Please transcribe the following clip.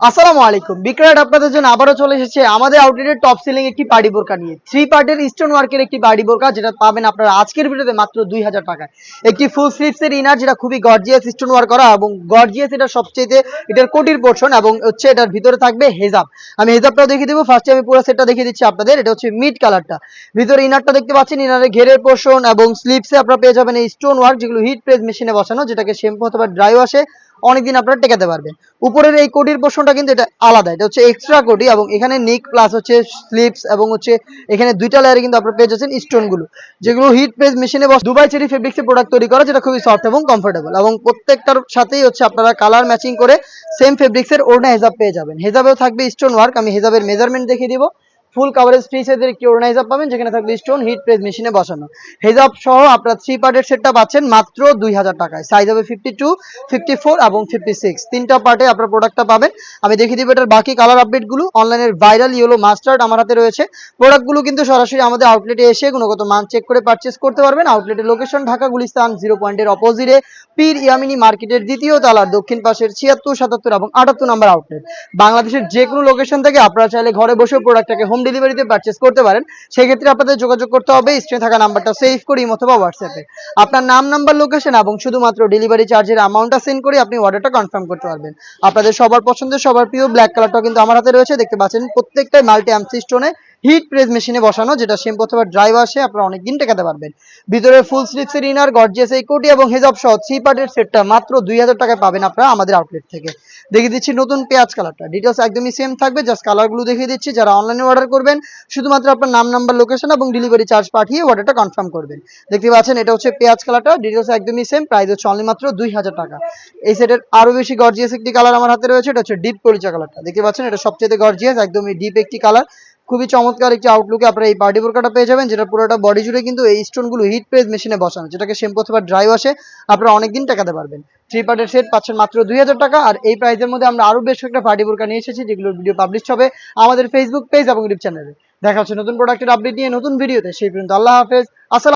আসসালামু আলাইকুম। বিক্রয় আপনাদের জন্য আবারও চলে এসেছে আমাদের আউটলেটের টপ সেলিং একটি পার্টি বোরকা নিয়ে। থ্রি পার্টের স্টোন ওয়ার্কের একটি পার্টি বোরকা, যেটা পাবেন আপনারা আজকের ভিডিওতে মাত্র দুই হাজার টাকায়। একটি ফুল স্লিভসের ইনার যেটা খুবই গর্জিয়াস স্টোন ওয়ার্ক করা এবং গর্জিয়াস এটা সবচেয়ে এটার কোটির পোর্শন এবং হচ্ছে এটার ভিতরে থাকবে হেজাব। আমি হেজাবটা দেখিয়ে দেবো। ফার্স্টে আমি পুরো সেটটা দেখিয়ে দিচ্ছি আপনাদের। এটা হচ্ছে মিড কালারটা ভিতরে ইনারটা দেখতে পাচ্ছেন ইনারের ঘেরের পোর্শন এবং স্লিভসে আপনারা পেয়ে যাবেন এই স্টোন ওয়ার্ক যেগুলো হিট প্রেস মেশিনে বসানো, যেটাকে শ্যাম্পু অথবা ড্রাই ওয়াশে অনেকদিন আপনারা টেকাতে পারবেন। উপরের এই কোটির পোর্শনটা কিন্তু এটা আলাদা, এটা হচ্ছে এক্সট্রা কোটি এবং এখানে নিক প্লাস হচ্ছে স্লিপস এবং হচ্ছে এখানে দুইটা লেয়ারে কিন্তু আপনারা পেয়ে যাচ্ছেন স্টোনগুলো। যেগুলো হিট প্রেস মেশিনে বস দুবাই চেরি ফেব্রিক্সের প্রোডাক্ট তৈরি করা, যেটা খুবই সফট এবং কমফোর্টেবল এবং প্রত্যেকটার সাথেই হচ্ছে আপনারা কালার ম্যাচিং করে সেম ফেব্রিক্সের ওড়না হেজাব পেয়ে যাবেন। হেজাবেও থাকবে স্টোন ওয়ার্ক আমি হেজাবের মেজারমেন্ট দেখিয়ে দিব। ফুল কাভারেজ ফ্রি সাইজের একটি হিসাব পাবেন, যেখানে থাকবে স্টোন হিট প্রেস মেশিনে বসানো। হেজাব সহ আপনারা থ্রি পার্টের সেটটা পাচ্ছেন, মাত্র দুই হাজার টাকায়। সাইজ হবে ফিফটি টু ফিফটি ফোর এবং ফিফটি সিক্স তিনটা পার্টে আপনার প্রোডাক্টটা পাবেন। আমি দেখিয়ে দিব এটার বাকি কালার আপডেটগুলো অনলাইনের ভাইরাল ইয়েলো মাস্টার্ড আমার হাতে রয়েছে। প্রোডাক্টগুলো কিন্তু সরাসরি আমাদের আউটলেটে এসে গুণগত মান চেক করে পারচেস করতে পারবেন। আউটলেটের লোকেশন ঢাকা গুলিস্তান জিরো পয়েন্টের অপোজিটে পীর ইয়ামিনী মার্কেটের দ্বিতীয় তালার দক্ষিণ পাশের ছিয়াত্তর, সাতাত্তর এবং আটাত্তর নাম্বার আউটলেট বাংলাদেশের যে কোনো লোকেশন থেকে আপনারা চাইলে ঘরে বসেও প্রোডাক্টটাকে হোম ডেলিভারিতে পারচেস করতে পারেন, সেক্ষেত্রে আপনাদের যোগাযোগ করতে হবে স্ক্রিনে থাকা নাম্বারটা সেভ করি অথবা হোয়াটসঅ্যাপে আপনার নাম নাম্বার লোকেশন এবং শুধুমাত্র ডেলিভারি চার্জের অ্যামাউন্টটা সেন্ড করে আপনি অর্ডারটা কনফার্ম করতে পারবেন। আপনাদের সবার পছন্দের, সবার প্রিয় ব্ল্যাক কালারটাও কিন্তু আমার হাতে রয়েছে, দেখতে পাচ্ছেন প্রত্যেকটা মাল্টি অ্যামসি স্টোনে হিট প্রেস মেশিনে বসানো, যেটা শ্যাম্পু অথবা ড্রাই ওয়াশে আপনারা অনেকদিন টেকাতে পারবেন। ভিতরে ফুল স্লিপসের ইনার গর্জিয়াস এই কোটি এবং হেজাব সহ থ্রি পার্টের সেটটা মাত্র দুই হাজার টাকায় পাবেন আপনারা আমাদের আউটলেট থেকে। দেখিয়ে দিচ্ছি নতুন পেঁয়াজ কালারটা ডিটেলস একদমই সেম থাকবে জাস্ট কালারগুলো দেখিয়ে দিচ্ছি। যারা অনলাইনে অর্ডার করবেন, শুধুমাত্র আপনার নাম নাম্বার লোকেশন এবং ডেলিভারি চার্জ পাঠিয়ে অর্ডারটা কনফার্ম করবেন। দেখতে পাচ্ছেন, এটা হচ্ছে পেঁয়াজ কালারটা ডিটেলস একদমই সেম প্রাইস হচ্ছে অনলি মাত্র দুই হাজার টাকা। এই সেটের আরও বেশি গর্জিয়াস একটি কালার আমার হাতে রয়েছে, এটা হচ্ছে ডিপ কলিচা কালারটা দেখতে পাচ্ছেন, এটা সবচেয়ে গর্জিয়াস একদমই ডিপ একটি কালার খুবই চমৎকার একটি আউটলুকে আপনারা এই পার্টি বোরকাটা পেয়ে যাবেন, যেটা পুরোটা বডি জুড়ে কিন্তু এই স্টোনগুলো হিট প্রেস মেশিনে বসানো, যেটাকে শ্যাম্পু অথবা ড্রাই ওয়াশে আপনারা অনেকদিন টাকাতে পারবেন। থ্রি পার্টের সেট পাচ্ছেন মাত্র দুই হাজার টাকা, আর এই প্রাইসের মধ্যে আমরা আরও বেশ কয়েকটা পার্টি বোরকা নিয়ে এসেছি, যেগুলোর ভিডিও পাবলিশ হবে আমাদের ফেসবুক পেজ এবং ইউটিউব চ্যানেলে দেখা হচ্ছে নতুন প্রোডাক্টের আপডেট নিয়ে নতুন ভিডিওতে সেই পর্যন্ত আল্লাহ হাফেজ, আসসালাম